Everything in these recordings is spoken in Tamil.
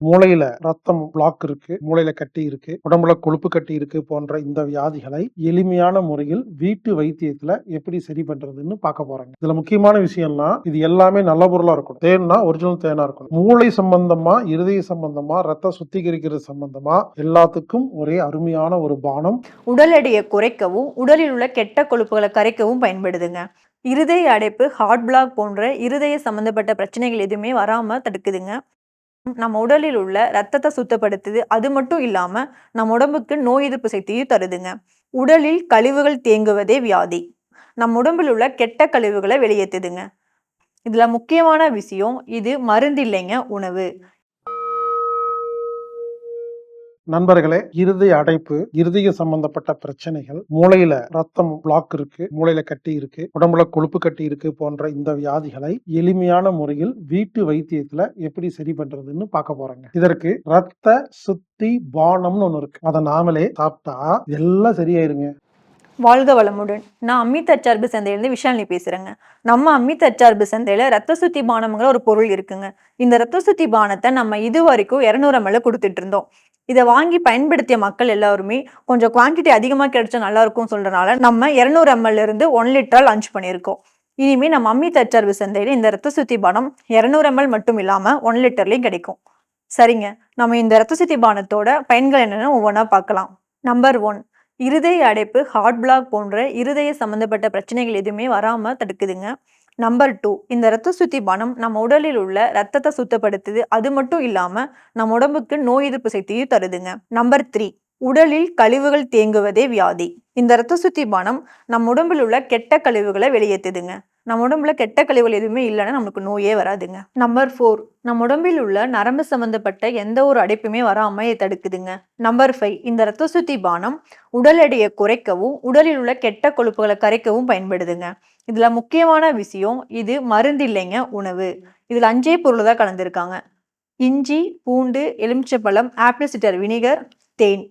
மூளையில ரத்தம் பிளாக் இருக்கு மூளையில கட்டி இருக்கு உடம்புல கொழுப்பு கட்டி இருக்கு போன்ற இந்த வியாதிகளை எளிமையான முறையில் வீட்டு வைத்தியத்துல எப்படி சரி பண்றதுன்னு பார்க்க போறாங்க. இதுல முக்கியமான விஷயம்னா இது எல்லாமே நல்ல பொருளா இருக்கணும். தேன்னா ஒரிஜினல் தேனா இருக்கணும். மூளை சம்பந்தமா இருதய சம்பந்தமா ரத்த சுத்திகரிக்கிறது சம்பந்தமா எல்லாத்துக்கும் ஒரே அருமையான ஒரு பானம். உடல் எடையை குறைக்கவும் உடலில் உள்ள கெட்ட கொழுப்புகளை கரைக்கவும் பயன்படுதுங்க. இருதய அடைப்பு ஹார்ட் பிளாக் போன்ற இருதய சம்பந்தப்பட்ட பிரச்சனைகள் எதுவுமே வராம தடுக்குதுங்க. நம்ம உடலில் உள்ள ரத்தத்தை சுத்தப்படுத்துது. அது மட்டும் இல்லாம நம்ம உடம்புக்கு நோய் எதிர்ப்பு சக்தியும் தருதுங்க. உடலில் கழிவுகள் தேங்குவதே வியாதி. நம்ம உடம்பில் உள்ள கெட்ட கழிவுகளை வெளியேற்றுதுங்க இதுல முக்கியமான விஷயம் இது மருந்து இல்லைங்க உணவு. நண்பர்களே இருதய அடைப்பு இருதய சம்பந்தப்பட்ட பிரச்சனைகள் மூளையில ரத்தம் பிளாக் இருக்கு மூளையில கட்டி இருக்கு உடம்புல கொழுப்பு கட்டி இருக்கு போன்ற இந்த வியாதிகளை எளிமையான முறையில் வீட்டு வைத்தியத்துல எப்படி சரி பண்றதுன்னு பார்க்க போறாங்க. இதற்கு ரத்த சுத்தி பானம்னு ஒண்ணு இருக்கு. அதை நாமளே சாப்பிட்டா எல்லாம் சரியாயிருங்க. வாழ்க வளமுடன். நான் அமித் அச்சார்பு சந்தையிலேருந்து விஷாலினி பேசுகிறேங்க நம்ம அமித் அச்சார்பு சந்தையில் ரத்த சுத்தி பானம்ங்கிற ஒரு பொருள் இருக்குங்க. இந்த ரத்த சுத்தி பானத்தை நம்ம இது வரைக்கும் இரநூறு எம்எல்ல கொடுத்துட்டு இருந்தோம். இதை வாங்கி பயன்படுத்திய மக்கள் எல்லாருமே கொஞ்சம் குவான்டிட்டி அதிகமாக கிடைச்சா நல்லா இருக்கும்னு சொல்றதுனால நம்ம இரநூறு எம்எல் இருந்து ஒன் லிட்டரா லான்ச் பண்ணியிருக்கோம். இனிமே நம்ம மம்மி அச்சார்பு சந்தையில் இந்த ரத்த சுத்தி பானம் இரநூறு எம்எல் மட்டும் இல்லாமல் ஒன் லிட்டர்லேயும் கிடைக்கும். சரிங்க. நம்ம இந்த ரத்த சுத்தி பானத்தோட பயன்கள் என்னென்னு ஒவ்வொன்றா பார்க்கலாம். நம்பர் ஒன் இருதய அடைப்பு ஹார்ட் பிளாக் போன்ற இருதய சம்பந்தப்பட்ட பிரச்சனைகள் எதுவுமே வராமல் தடுக்குதுங்க. நம்பர் டூ இந்த ரத்த சுத்தி பானம் நம்ம உடலில் உள்ள ரத்தத்தை சுத்தப்படுத்துது. அது மட்டும் இல்லாம நம்ம உடம்புக்கு நோய் எதிர்ப்பு சக்தியும் தருதுங்க. நம்பர் த்ரீ உடலில் கழிவுகள் தேங்குவதே வியாதி. இந்த ரத்த சுத்தி பானம் நம்ம உடம்பில் உள்ள கெட்ட கழிவுகளை வெளியேற்றுதுங்க நம்ம உடம்புல கெட்ட கழிவுகள் எதுவுமே இல்லைன்னா நமக்கு நோயே வராதுங்க. நம்பர் ஃபோர் நம்ம உடம்பில் உள்ள நரம்பு சம்பந்தப்பட்ட எந்த ஒரு அடைப்புமே வராம தடுக்குதுங்க. நம்பர் ஃபைவ் இந்த ரத்த சுத்தி பானம் உடல் எடையை குறைக்கவும் உடலில் உள்ள கெட்ட கொழுப்புகளை கரைக்கவும் பயன்படுதுங்க. இதுல முக்கியமான விஷயம் இது மருந்து இல்லைங்க உணவு. இதுல அஞ்சே பொருள் தான் கலந்துருக்காங்க. இஞ்சி பூண்டு எலுமிச்சப்பழம் ஆப்பிள் சிட்டர் வினிகர் தேன்.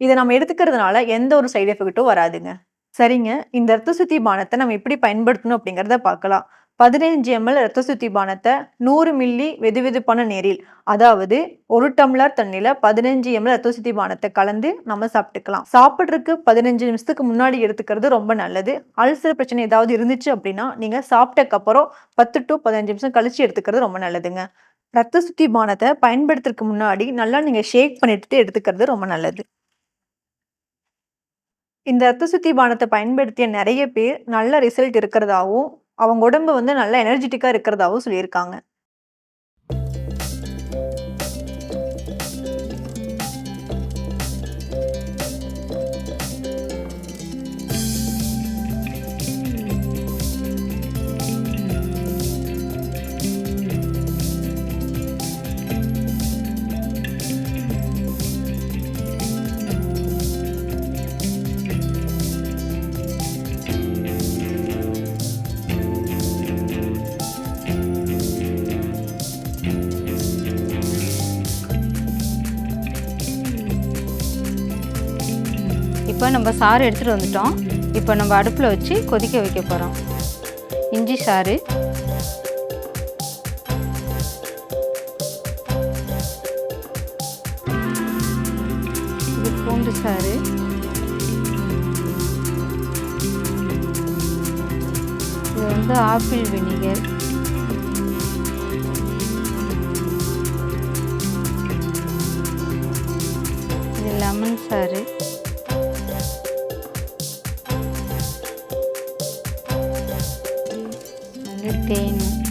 இதை நம்ம எடுத்துக்கிறதுனால எந்த ஒரு சைடு எஃபெக்ட்டும் வராதுங்க. சரிங்க. இந்த ரத்த சுத்தி பானத்தை நம்ம எப்படி பயன்படுத்தணும் அப்படிங்கிறத பார்க்கலாம். பதினைஞ்சு எம்எல் ரத்த சுத்தி பானத்தை நூறு மில்லி வெதுவெதுப்பான நீரில் அதாவது ஒரு டம்ளர் தண்ணியில் பதினஞ்சு எம்எல் ரத்த சுத்தி பானத்தை கலந்து நம்ம சாப்பிட்டுக்கலாம். சாப்பிட்றதுக்கு பதினஞ்சு நிமிஷத்துக்கு முன்னாடி எடுத்துக்கிறது ரொம்ப நல்லது. அல்சர் பிரச்சனை ஏதாவது இருந்துச்சு அப்படின்னா நீங்கள் சாப்பிட்டக்கப்புறம் பத்து டு பதினஞ்சு நிமிஷம் கழிச்சு எடுத்துக்கிறது ரொம்ப நல்லதுங்க. ரத்த சுத்தி பானத்தை பயன்படுத்துறதுக்கு முன்னாடி நல்லா நீங்கள் ஷேக் பண்ணிட்டு எடுத்துக்கிறது ரொம்ப நல்லது. இந்த ரத்த சுத்தி பானத்தை பயன்படுத்திய நிறைய பேர் நல்ல ரிசல்ட் இருக்கிறதாவும் அவங்க உடம்பு வந்து நல்ல எனர்ஜெட்டிக்காக இருக்கிறதாவும் சொல்லியிருக்காங்க. இப்போ நம்ம சாறு எடுத்துகிட்டு வந்துட்டோம். இப்போ நம்ம அடுப்பில் வச்சு கொதிக்க வைக்க போகிறோம் இஞ்சி சாறு. இது பூண்டு சாறு. இது வந்து ஆப்பிள் வினிகர். இது லெமன் சாறு. வந்து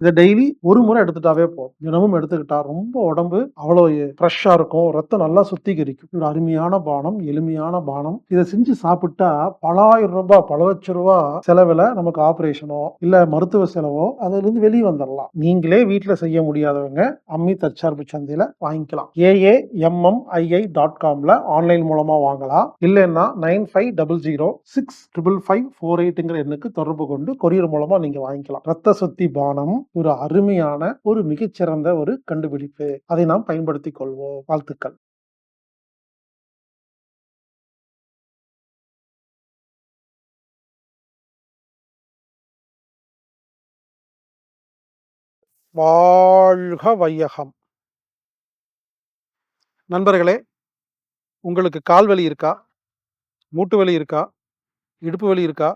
இதை டெய்லி ஒரு முறை எடுத்துட்டாவே போதும். தினமும் எடுத்துக்கிட்டா ரொம்ப உடம்பு அவ்வளோ ஃப்ரெஷ்ஷாக இருக்கும். ரத்தம் நல்லா சுத்திகரிக்கும். ஒரு அருமையான பானம் எளிமையான பானம். இதை செஞ்சு சாப்பிட்டா பலாயிரம் ரூபாய் பல லட்ச ரூபா செலவில் நமக்கு ஆப்ரேஷனோ இல்லை மருத்துவ செலவோ அதிலிருந்து வெளியே வந்துடலாம் நீங்களே வீட்டில் செய்ய முடியாதவங்க அம்மி தற்சார்பு சந்தையில் வாங்கிக்கலாம். ஏஏ எம்எம்ஐஐ டாட் காமில் ஆன்லைன் மூலமாக வாங்கலாம். இல்லைன்னா nine five double zero six triple five four எயிட்டுங்கிற எண்ணுக்கு தொடர்பு கொண்டு கொரியர் மூலமாக நீங்கள் வாங்கிக்கலாம். ரத்த சுத்தி பானம் ஒரு அருமையான ஒரு மிகச்சிறந்த ஒரு கண்டுபிடிப்பு. அதை நாம் பயன்படுத்திக் கொள்வோம். வாழ்த்துக்கள். வாழ்க வையகம். நண்பர்களே உங்களுக்கு கால் வலி இருக்கா? மூட்டு வலி இருக்கா? இடுப்பு வலி இருக்கா?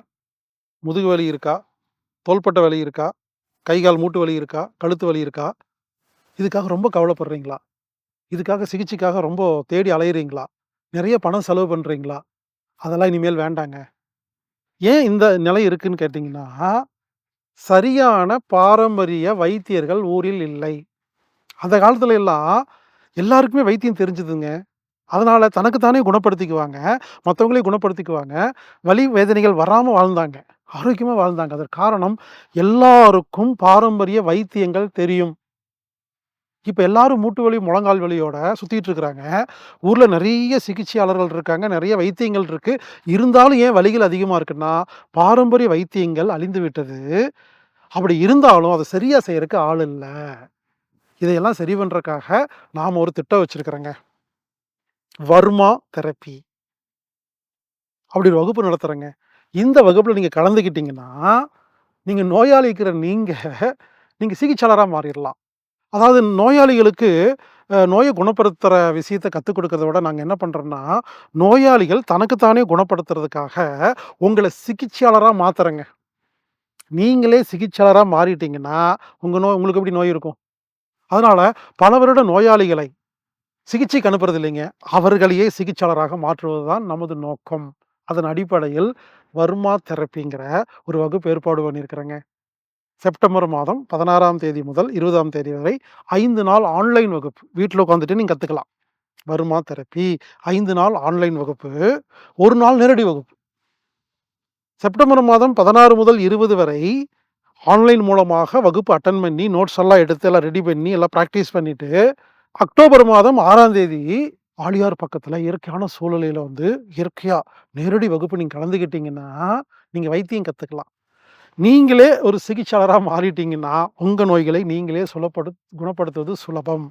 முதுகு வலி இருக்கா? தோள்பட்டை வலி இருக்கா? கை கால் மூட்டு வலி இருக்கா? கழுத்து வலி இருக்கா? இதுக்காக ரொம்ப கவலைப்படுறீங்களா? இதுக்காக சிகிச்சைக்காக ரொம்ப தேடி அலையுறீங்களா? நிறைய பணம் செலவு பண்ணுறீங்களா அதெல்லாம் இனிமேல் வேண்டாங்க. ஏன் இந்த நிலை இருக்குன்னு கேட்டிங்கன்னா சரியான பாரம்பரிய வைத்தியர்கள் ஊரில் இல்லை. அந்த காலத்துல எல்லாம் எல்லாருக்குமே வைத்தியம் தெரிஞ்சுதுங்க. அதனால தனக்குத்தானே குணப்படுத்திக்குவாங்க. மற்றவங்களையும் குணப்படுத்திக்குவாங்க. வலி வேதனைகள் வராமல் வாழ்ந்தாங்க. ஆரோக்கியமாக வாழ்ந்தாங்க. அதற்கு காரணம் எல்லாருக்கும் பாரம்பரிய வைத்தியங்கள் தெரியும். இப்போ எல்லாரும் மூட்டு வலி முழங்கால் வலியோட சுற்றிட்டு இருக்கிறாங்க. ஊரில் நிறைய சிகிச்சையாளர்கள் இருக்காங்க. நிறைய வைத்தியங்கள் இருக்கு. இருந்தாலும் ஏன் வலிகள் அதிகமாக இருக்குன்னா பாரம்பரிய வைத்தியங்கள் அழிந்து விட்டது. அப்படி இருந்தாலும் அதை சரியாக செய்கிறதுக்கு ஆள் இல்லை. இதையெல்லாம் சரி பண்ணுறதுக்காக நாம் ஒரு திட்டம் வச்சுருக்கிறோங்க. வர்மா தெரப்பி. அப்படி ஒரு வகுப்பு நடத்துகிறேங்க இந்த வகுப்பில் நீங்கள் கலந்துக்கிட்டிங்கன்னா நீங்கள் நோயாளி இருக்கிற நீங்கள் நீங்கள் சிகிச்சையாளராக மாறிடலாம். அதாவது நோயாளிகளுக்கு நோயை குணப்படுத்துகிற விஷயத்தை கற்றுக் கொடுக்கறத விட நாங்கள் என்ன பண்ணுறோன்னா நோயாளிகள் தனக்குத்தானே குணப்படுத்துறதுக்காக உங்களை சிகிச்சையாளராக மாற்றுறேங்க நீங்களே சிகிச்சையாளராக மாறிட்டீங்கன்னா உங்கள் நோய் உங்களுக்கு எப்படி நோய் இருக்கும்? அதனால் பல வருட நோயாளிகளை சிகிச்சைக்கு அனுப்புறது இல்லைங்க. அவர்களையே சிகிச்சையாளராக மாற்றுவது தான் நமது நோக்கம். அதன் அடிப்படையில் வர்மா தெரப்பிங்கிற ஒரு வகுப்பு ஏற்பாடு பண்ணியிருக்கிறேங்க. செப்டம்பர் மாதம் பதினாறாம் தேதி முதல் இருபதாம் தேதி வரை ஐந்து நாள் ஆன்லைன் வகுப்பு. வீட்டில் உட்காந்துட்டு நீங்கள் கற்றுக்கலாம் வர்மா தெரப்பி ஐந்து நாள் ஆன்லைன் வகுப்பு. ஒரு நாள் நேரடி வகுப்பு. செப்டம்பர் மாதம் பதினாறு முதல் இருபது வரை ஆன்லைன் மூலமாக வகுப்பு அட்டன் பண்ணி நோட்ஸ் எல்லாம் எடுத்து எல்லாம் ரெடி பண்ணி எல்லாம் ப்ராக்டிஸ் பண்ணிவிட்டு அக்டோபர் மாதம் ஆறாம் தேதி ஆழியார் பக்கத்தில் இயற்கையான சூழ்நிலையில் வந்து இயற்கையாக நேரடி வகுப்பு நீங்கள் கலந்துக்கிட்டீங்கன்னா நீங்கள் வைத்தியம் கற்றுக்கலாம் நீங்களே ஒரு சிகிச்சையாளராக மாறிட்டீங்கன்னா உங்கள் நோய்களை நீங்களே சுலப்படு குணப்படுத்துவது சுலபம்.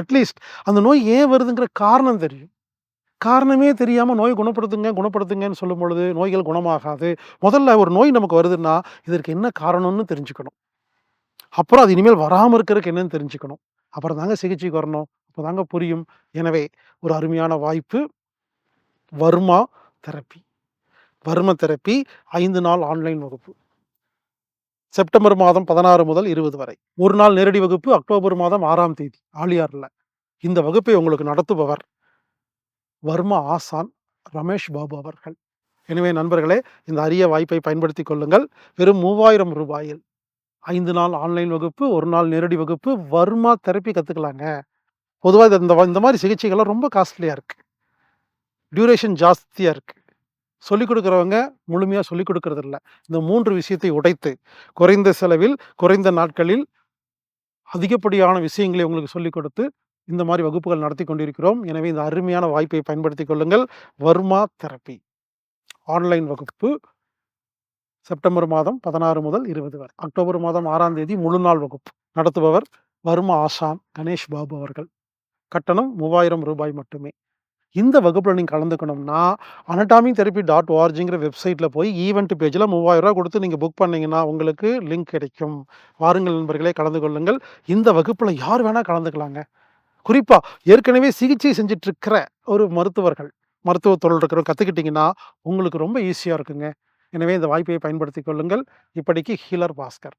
அட்லீஸ்ட் அந்த நோய் ஏன் வருதுங்கிற காரணம் தெரியும். காரணமே தெரியாமல் நோய் குணப்படுத்துங்க குணப்படுத்துங்கன்னு சொல்லும் பொழுது நோய்கள் குணமாகாது. முதல்ல ஒரு நோய் நமக்கு வருதுன்னா இதற்கு என்ன காரணம்னு தெரிஞ்சுக்கணும். அப்புறம் அது இனிமேல் வராமல் இருக்கிறதுக்கு என்னன்னு தெரிஞ்சுக்கணும். அப்புறம் தாங்க சிகிச்சைக்கு வரணும். அப்போ தாங்க புரியும். எனவே ஒரு அருமையான வாய்ப்பு. வர்மா தெரப்பி. வர்ம தெரப்பி ஐந்து நாள் ஆன்லைன் வகுப்பு. செப்டம்பர் மாதம் பதினாறு முதல் இருபது வரை. ஒரு நாள் நேரடி வகுப்பு அக்டோபர் மாதம் ஆறாம் தேதி. ஆலியாரில். இந்த வகுப்பை உங்களுக்கு நடத்துபவர் வர்மா ஆசான் ரமேஷ் பாபு அவர்கள். எனவே நண்பர்களே இந்த அரிய வாய்ப்பை பயன்படுத்தி கொள்ளுங்கள். வெறும் மூவாயிரம் ரூபாயில் ஐந்து நாள் ஆன்லைன் வகுப்பு ஒரு நாள் நேரடி வகுப்பு வர்மா தெரப்பி கற்றுக்கலாங்க பொதுவாக இந்த இந்த மாதிரி சிகிச்சைகள்லாம் ரொம்ப காஸ்ட்லியாக இருக்குது டியூரேஷன் ஜாஸ்தியாக இருக்குது சொல்லிக் கொடுக்குறவங்க முழுமையாக சொல்லிக் கொடுக்கறதில்ல. இந்த மூன்று விஷயத்தை உடைத்து குறைந்த செலவில் குறைந்த நாட்களில் அதிகப்படியான விஷயங்களை உங்களுக்கு சொல்லிக் கொடுத்து இந்த மாதிரி வகுப்புகள் நடத்தி கொண்டிருக்கிறோம். எனவே இந்த அருமையான வாய்ப்பை பயன்படுத்திக் கொள்ளுங்கள். வர்மா தெரப்பி ஆன்லைன் வகுப்பு செப்டம்பர் மாதம் பதினாறு முதல் இருபது வரை. அக்டோபர் மாதம் ஆறாம் தேதி முழு நாள் வகுப்பு. நடத்துபவர் வர்மா ஆசான் கணேஷ் பாபு அவர்கள். கட்டணம் மூவாயிரம் ரூபாய் மட்டுமே. இந்த வகுப்பில் நீங்கள் கலந்துக்கணும்னா அனட்டாமி தெரப்பி டாட் ஓஆர்ஜிங்கிற வெப்சைட்டில் போய் ஈவெண்ட் பேஜில் மூவாயிரம் ரூபா கொடுத்து நீங்கள் புக் பண்ணிங்கன்னா உங்களுக்கு லிங்க் கிடைக்கும். வாருங்கள் நண்பர்களே கலந்து கொள்ளுங்கள். இந்த வகுப்பில் யார் வேணால் கலந்துக்கலாங்க. குறிப்பாக ஏற்கனவே சிகிச்சை செஞ்சிட்ருக்கிற ஒரு மருத்துவர்கள் மருத்துவ தொழில் இருக்கிறவங்க கற்றுக்கிட்டிங்கன்னா உங்களுக்கு ரொம்ப ஈஸியாக இருக்குங்க. எனவே இந்த வாய்ப்பை பயன்படுத்திக் கொள்ளுங்கள். இப்படிக்கு ஹீலர் பாஸ்கர்.